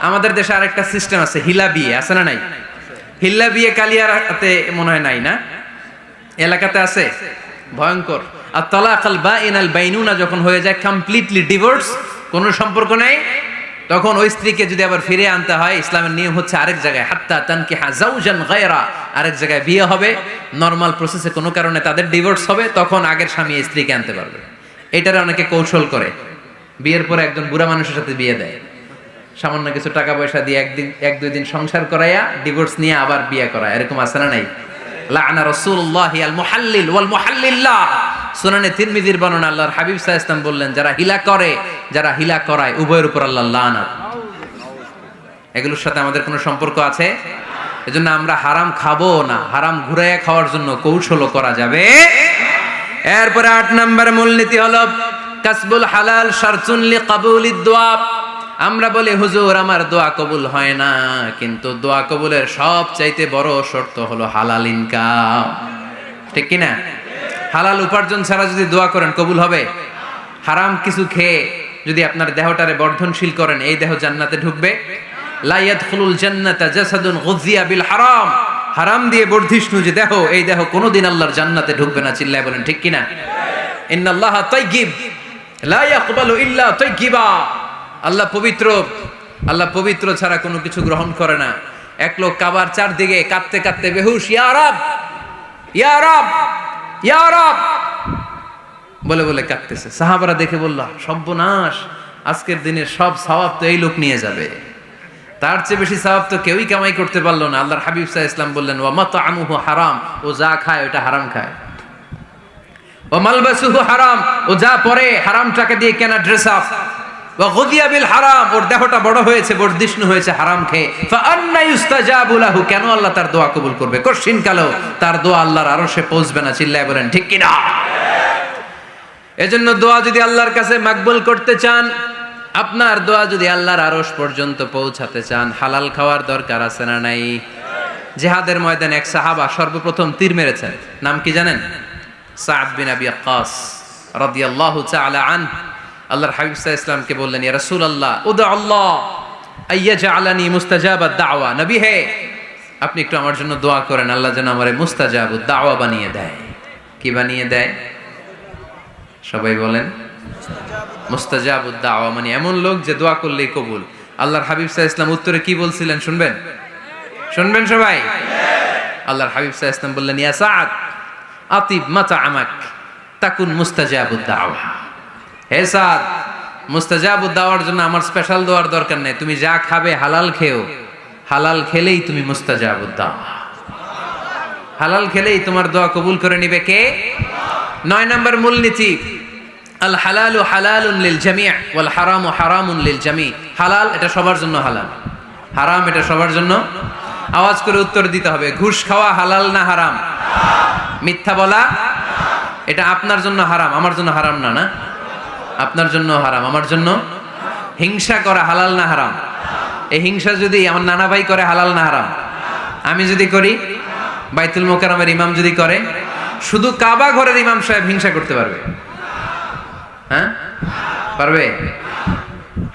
আমাদের দেশে আরেকটা সিস্টেম আছে, হিলা বিয়ে, আছে না নাই? হিল্লা বিয়ে কালিয়ারাতে মনে হয় নাই না? এলাকাতে আছে? ভয়ঙ্কর। আর তলাকাল বা ইনাল বাইনুনা যখন হয়ে যায় কমপ্লিটলি ডিভোর্স কোনো সম্পর্ক নেই? তখন ওই স্ত্রীকে যদি আবার ফিরে আনতে হয়, ইসলামের নিয়ম হচ্ছে আরেক জায়গায়, হাত্তা তানকি হাজাউজান গায়রা, আরেক জায়গায় বিয়ে হবে। নর্মাল প্রসেসে কোনো কারণে তাদের ডিভোর্স হবে, তখন আগের স্বামী স্ত্রীকে আনতে পারবে। এটারে অনেকে কৌশল করে। বিয়ের পরে একজন বুড়া মানুষের সাথে বিয়ে দেয়। সামান্য কিছু টাকা পয়সা দিয়ে একদিন, এক, দুই দিন সংসার করাইয়া ডিভোর্স নিয়ে আবার বিয়ে করায় এরকম আছে না নাই? লানা রাসূলুল্লাহি আল মুহাল্লিল ওয়াল মুহাল্লিল্লাহ সুনানে তিরমিজির বর্ণনা আল্লাহর হাবিব সাল্লাল্লাহু আলাইহি বললেন, যারা হিলা করে, যারা হিলা করায়, উভয়ের উপর আল্লাহ লানাত। এগুলোর সাথে আমাদের কোনো সম্পর্ক আছে? এজন্য আমরা হারাম খাব না, হারাম ঘুরাইয়া খাওয়ার জন্য কৌশলও করা যাবে। এরপরে আট নম্বর মূলনীতি হলো, কাসবুল হালাল শারতুন লি কাবুলিদ দোয়া আমরা বলি, হুজুর, আমার দোয়া কবুল হয় না। কিন্তু দোয়া কবুলের সব চাইতে বড় শর্ত হলো হালাল ইনকাম। ঠিক কি না হালাল উপার্জন ছাড়া যদি দোয়া করেন, কবুল হবে? হারাম কিছু খেয়ে যদি আপনার দেহটারে বর্ধনশীল করেন, এই দেহ জান্নাতে ঢুকবে? লা ইয়াদখুলুল জান্নাতা জাসাদুন গুযিয়া বিল হারাম। হারাম দিয়ে বর্ধিষ্ণু যে দেহ, এই দেহ কোনোদিন আল্লাহর জান্নাতে ঢুকবে না, চিল্লায় বলেন ঠিক কিনা? ইন্নাল্লাহ তাইয়িব, লা ইয়াকবালু ইল্লা তাইয়িবা। আল্লাহ পবিত্র আল্লাহ পবিত্র ছাড়া কোনো কিছু গ্রহণ করে না। এক লোক কাবার চারদিকে কাঁদতে কাঁদতে বেহুশ, ইয়া রাব ইয়া রাব ইয়া রাব! বলে বলে কাঁদতেছে। সাহাবারা দেখে বলল, সর্বনাশ, আজকের দিনের সব সওয়াব তো এই লোক নিয়ে যাবে। তার চেয়ে বেশি সওয়াব তো কেউই কামাই করতে পারল না। আল্লাহর হাবিব সাহ ইসলাম বললেন, ওয়া মাতআমুহু হারাম, ও যা খায় ওটা হারাম খায়। ও মালবাসুহু হারাম, ও যা পরে হারাম টাকা দিয়ে কেনা ড্রেস আপ আল্লাহর কাছে মাকবুল করতে চান, আপনার দোয়া যদি আল্লাহর আরশ পর্যন্ত পৌঁছাতে চান, হালাল খাওয়ার দরকার আছে না নাই? জেহাদের ময়দানে এক সাহাবা সর্বপ্রথম তীর মেরেছেন। নাম কি জানেন? আবি রাদিয়াল্লাহু তাআলা আন আল্লাহর হাবিব সাল্লাল্লাহু ইসলামকে বললেন, ইয়া রাসূলুল্লাহ উদা আল্লাহ, আইয়াজআলানি মুস্তাজাবাদ দাওয়া। নবী হে, আপনি একটু আমার জন্য দোয়া করেন, আল্লাহ যেন আমারে মুস্তাজাবুদ দাওয়া বানিয়ে দেয়। কি বানিয়ে দেয়? সবাই বলেন মুস্তাজাবুদ দাওয়া মানে এমন লোক যে দোয়া করলেই কবুল। আল্লাহর হাবিব সাহ ইসলাম উত্তরে কি বলছিলেন শুনবেন? শুনবেন সবাই? আল্লাহর হাবিব সাহ ইসলাম বললেন, ইয়া সাদ আতিব মাতা আমাক, তাকুন মুস্তাজাবুদ দাওয়া। হে সাদ মুস্তাজাবুদ দাওয়ার জন্য আমার স্পেশাল দোয়ার দরকার নেই। তুমি যা খাবে হালাল খেও। হালাল খেলেই তুমি মুস্তাজাবুদ দাওয়া হালাল খেলেই তোমার দোয়া কবুল করে নিবে কে? নয় নম্বর মূলনীতি আল হালালু হালালুন লিল জামিয়া ওয়াল হারামু হারামুন লিল জামি। হালাল এটা সবার জন্য হালাল। হারাম এটা সবার জন্য। আওয়াজ করে উত্তর দিতে হবে, ঘুষ খাওয়া হালাল না হারাম? মিথ্যা বলা? এটা আপনার জন্য হারাম, আমার জন্য হারাম না না? আপনার জন্য হারাম, আমার জন্য? হিংসা করা হালাল না হারাম? এই হিংসা যদি আমার নানা ভাই করে হালাল না হারাম? আমি যদি করি, বাইতুল মোকারমের ইমাম যদি করে, শুধু কাবা ঘরের ইমাম সাহেব হিংসা করতে পারবে। হ্যাঁ? পারবে?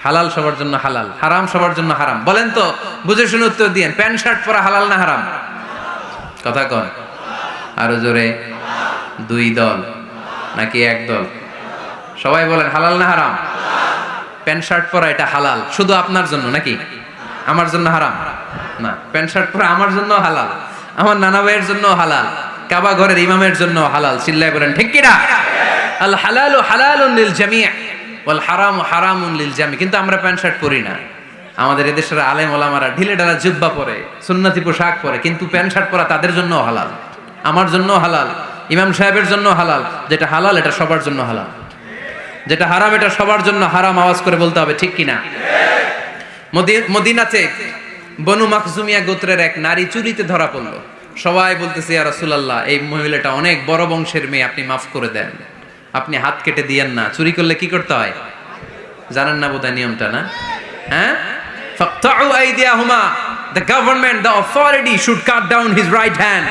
হালাল সবার জন্য হালাল, হারাম সবার জন্য হারাম। বলেন তো, বুঝে শুনে উত্তর দিয়েন, প্যান্ট, শার্ট পরা হালাল না হারাম? কথা কন। আরও জোরে, দুই দল, নাকি এক দল? সবাই বলেন, হালাল না হারাম? প্যান্ট, শার্ট পরা এটা হালাল। শুধু আপনার জন্য নাকি? আমার জন্য হারাম? না, প্যান্ট, শার্ট পরা আমার জন্য হালাল। আমার নানা ভাইয়ের জন্য হালাল। কাবা ঘরের ইমামের জন্য হালাল। চিল্লাই বলেন, ঠিক কিনা? আল হালালু হালালুন লিল জামিয়া ওয়াল হারামু হারামুন লিল জামি। কিন্তু আমরা প্যান্ট, শার্ট পরি না। আমাদের এদেশের আলেম ওলামারা ঢিলে ডালা জুব্বা পরে, সুন্নতি পোশাক পরে, কিন্তু প্যান্ট, শার্ট পরা তাদের জন্য হালাল। আমার জন্য হালাল। ইমাম সাহেবের জন্য হালাল। যেটা হালাল, এটা সবার জন্য হালাল। যেটা হারাম, এটা সবার জন্য হারাম আওয়াজ করে বলতে হবে, ঠিক কিনা? মদি- মদিনাতে বনু মাকজুমিয়া গোত্রের এক নারী চুরিতে ধরা পড়ল। সবাই বলতেছে, ইয়া রাসূলুল্লাহ, এই মহিলাটা অনেক বড় বংশের মেয়ে, আপনি মাফ করে দেন। আপনি হাত কেটে দিয়েন না। চুরি করলে কি করতে হয়? জানেন না বোধহয় নিয়মটা না? হ্যাঁ? ফাকতাউ আইদিয়াহুমা the government the authority should cut down his right hand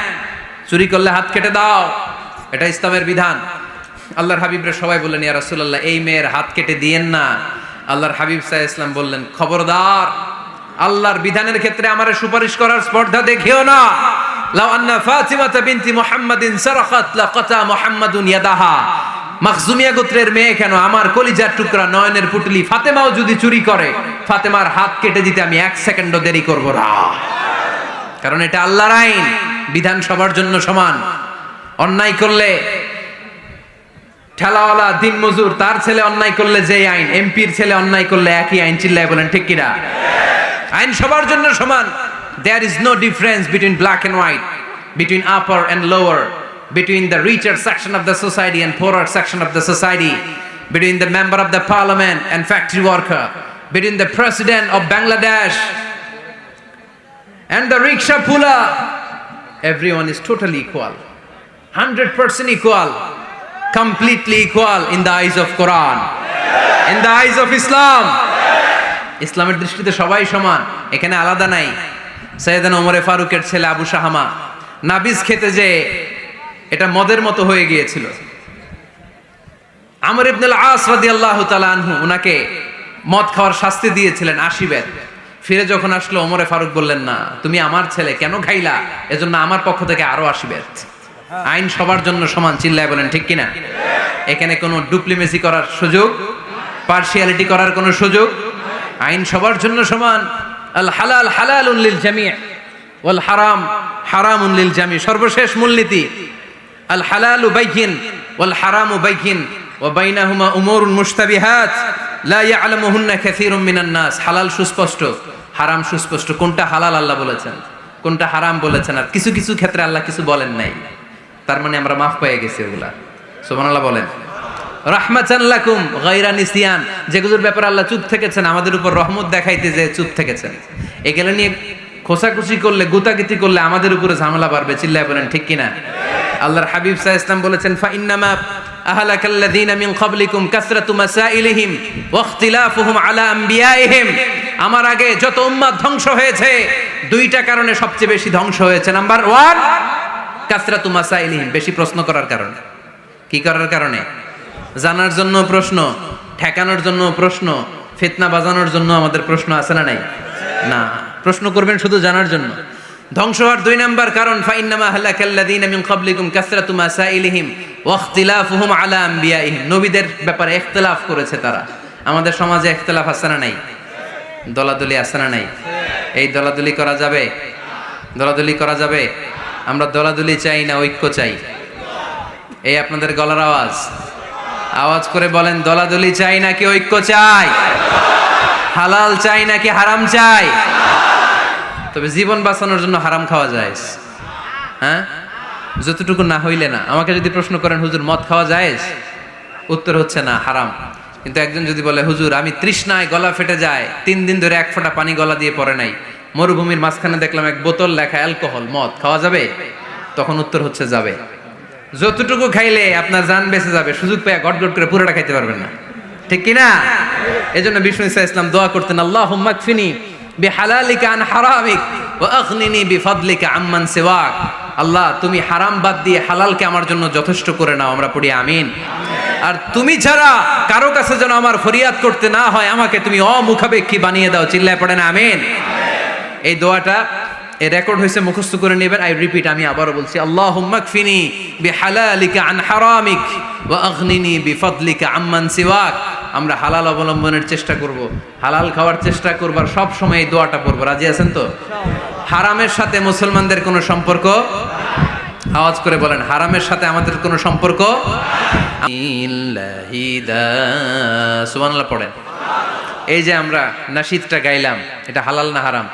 চুরি করলে হাত কেটে দাও। এটা ইসলামের বিধান। আল্লাহর হাবিবরা সবাই বললেন, ইয়া রাসূলুল্লাহ, এই মেয়ের হাত কেটে দিয়েন না। আল্লাহর হাবিব সাহ ইসলাম বললেন, খবরদার, আল্লাহর বিধানের ক্ষেত্রে আমার সুপারিশ করার স্পর্ধা দেখিও না। লাউ আন্না ফাতিমাতা বিনতি মুহাম্মাদিন সারাখাত, লাকাতা মুহাম্মাদুন ইয়াদাহা। মাখজুমিয়া গোত্রের মেয়ে কেন? আমার কলিজার টুকরা নয়নের পুটলি ফাতেমাও যদি চুরি করে, ফাতেমার হাত কেটে দিতে আমি এক সেকেন্ডও দেরি করব না। কারণ এটা আল্লাহর আইন, বিধান সবার জন্য সমান। অন্যায় করলে ঠেলাওয়ালা দিন মজুর তার ছেলে অন্যায় করলে যে আইন এমপির ছেলে অন্যায় করলে একই আইন চিল্লায় বলেন ঠিক কিনা আইন সবার জন্য সমান there is no difference between black and white between upper and lower between the richer section of the society and poorer section of the society, between the member of the parliament and factory worker, between the president of Bangladesh and the rickshaw puller. Everyone is totally equal, 100% equal, completely equal in the eyes of Quran, in the eyes of Islam. ইসলামের দৃষ্টিতে সবাই সমান এখানে আলাদা নাই। সৈয়দান ওমরে ফারুকের ছেলে আবু শাহামা নাবিজ খেতে যে এটা মদের মতো হয়ে গিয়েছিল। আমর ইবনুল আস রাদিয়াল্লাহু তাআলা আনহু উনাকে মদ খাওয়ার শাস্তি দিয়েছিলেন আশিবের ফিরে যখন আসলো ওমরে ফারুক বললেন না তুমি আমার ছেলে কেন খাইলা? এজন্য আমার পক্ষ থেকে আরও আসিবের আইন সবার জন্য সমান, চিল্লায় বলেন, ঠিক কিনা? এখানে কোনো ডুপ্লিমেসি করার সুযোগ পার্সিয়ালিটি করার কোনো সুযোগ, আইন সবার জন্য সমান, আল হালাল হালালুন লিল জামি' ওয়াল হারাম হারামুন লিল জামি' সর্বশেষ মূলনীতি, আল হালালু বাইকিন ওয়াল হারামু বাইকিন ওয়া বাইনাহুমা উমুরুন মুশতাবিহাত, লা ইয়ালামুহুন্না কাসীরুম মিনান নাস, হালাল সুস্পষ্ট, হারাম সুস্পষ্ট, কোনটা হালাল আল্লাহ বলেছেন, কোনটা হারাম বলেছেন, আর কিছু কিছু ক্ষেত্রে আল্লাহ কিছু বলেন নাই। তার মানে আমরা মাফ পেয়ে গেছি ওগুলা সুবহানাল্লাহ বলেন। নিসিয়ান। যেগুলোর ব্যাপারে আল্লাহ চুপ থেকেছেন, আমাদের উপর রহমত দেখাইতে যে চুপ থেকেছেন। এগুলো নিয়ে খোসাখুসি করলে, গুতাগিতি করলে আমাদের উপরে ঝামেলা বাড়বে, চিল্লায় বলেন, ঠিক কিনা? আল্লাহর হাবিব সাহ ইসলাম বলেছেন ফা ইন্নামা আহলাকাল্লাযীনা ক্বাবলিকুম কাসরাতু মাসাইলিহিম ওয়া ইখতিলাফুহুম আলা আম্বিয়াইহিম। আমার আগে যত উম্মাত ধ্বংস হয়েছে, দুইটা কারণে সবচেয়ে বেশি ধ্বংস হয়েছে। নাম্বার ওয়ান কাসরাতু মাসাইলিহিম বেশি প্রশ্ন করার কারণে। কি করার কারণে? জানার জন্য প্রশ্ন, ঠেকানোর জন্য প্রশ্ন, ফিতনা বাজানোর জন্য আমাদের প্রশ্ন আছে না নাই? না। প্রশ্ন করবেন শুধু জানার জন্য। ধ্বংস হওয়ার দুই নাম্বার কারণ, ফাইন্নামা হালাকাল্লাযীনা মিন ক্বাবলিকুম কাসরাতু মাসাইলিহিম ওয়া ইখতিলাফুহুম আলা আম্বিয়াইহিম। নবীদের ব্যাপারে ইখতিলাফ করেছে তারা। আমাদের সমাজে ইখতিলাফ আছে না নাই? দলাদলি আছে না নাই? এই দলাদলি করা যাবে? দলাদলি করা যাবে? আমরা দলাদলি চাই না ঐক্য চাই। এই আপনাদের গলার আওয়াজ। আওয়াজ করে বলেন, দলাদলি চাই নাকি ঐক্য চাই? হালাল চাই নাকি হারাম চাই? তবে জীবন বাঁচানোর জন্য হারাম খাওয়া যায়। হ্যাঁ? যতটুকু না হইলে না। আমাকে যদি প্রশ্ন করেন, হুজুর, মদ খাওয়া যায়? উত্তর হচ্ছে না, হারাম। কিন্তু একজন যদি বলে, হুজুর, আমি তৃষ্ণায় গলা ফেটে যায়, তিন দিন ধরে এক ফোঁটা পানি গলা দিয়ে পড়ে নাই। মরুভূমির মাঝখানে দেখলাম এক বোতল লেখা অ্যালকোহল, মদ। খাওয়া যাবে? তখন উত্তর হচ্ছে যাবে। যতটুকু খাইলে আপনার জান বেঁচে যাবে, সুযোগ পেয়ে গট গট করে পুরোটা খাইতে পারবেন না। ঠিক কি না? এই জন্য বিষ্ণু ইসা ইসলাম দোয়া করতেন আল্লাহ মাকফিনি বিহালালিকা আন হারামিক ওয়া আগনিনি বিফাদলিকা আম্মান সিওয়াক। আল্লাহ, তুমি হারাম বাদ দিয়ে হালালকে আমার জন্য যথেষ্ট করে নাও, আমরা পড়ি আমিন। আর তুমি ছাড়া কারও কাছে যেন আমার ফরিয়াদ করতে না হয়, আমাকে তুমি অমুখাপেক্ষী বানিয়ে দাও, চিল্লায় পড়েন আমিন। এই দোয়াটা এই রেকর্ড হয়েছে, মুখস্থ করে নেবেন। আই রিপিট আমি আবারও বলছি আল্লাহ মাকফিনি বিহালালিকা আন হারামিক আম্মান সিওয়াক। আমরা হালাল অবলম্বনের চেষ্টা করব, হালাল খাওয়ার চেষ্টা করবার সব সময় এই দোয়াটা পড়ব। রাজি আছেন তো? হারামের সাথে মুসলমানদের কোনো সম্পর্ক? আওয়াজ করে বলেন, হারামের সাথে আমাদের কোনো সম্পর্ক? সুবহানাল্লাহ পড়েন। এই যে আমরা নাশিদটা গাইলাম, এটা হালাল না হারাম?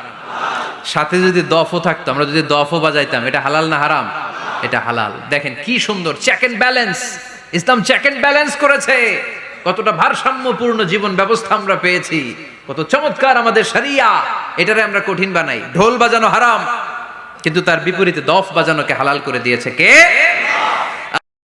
সাথে যদি দফও থাকতো, আমরা যদি দফও বাজাইতাম, এটা হালাল না হারাম? এটা হালাল। দেখেন কি সুন্দর check and balance Islam check and balance করেছে। কতটা ভারসাম্যপূর্ণ জীবন ব্যবস্থা আমরা পেয়েছি। কত চমৎকার আমাদের সারিয়া এটারে আমরা কঠিন বানাই। ঢোল বাজানো হারাম। কিন্তু তার বিপরীতে দফ বাজানোকে হালাল করে দিয়েছে কে?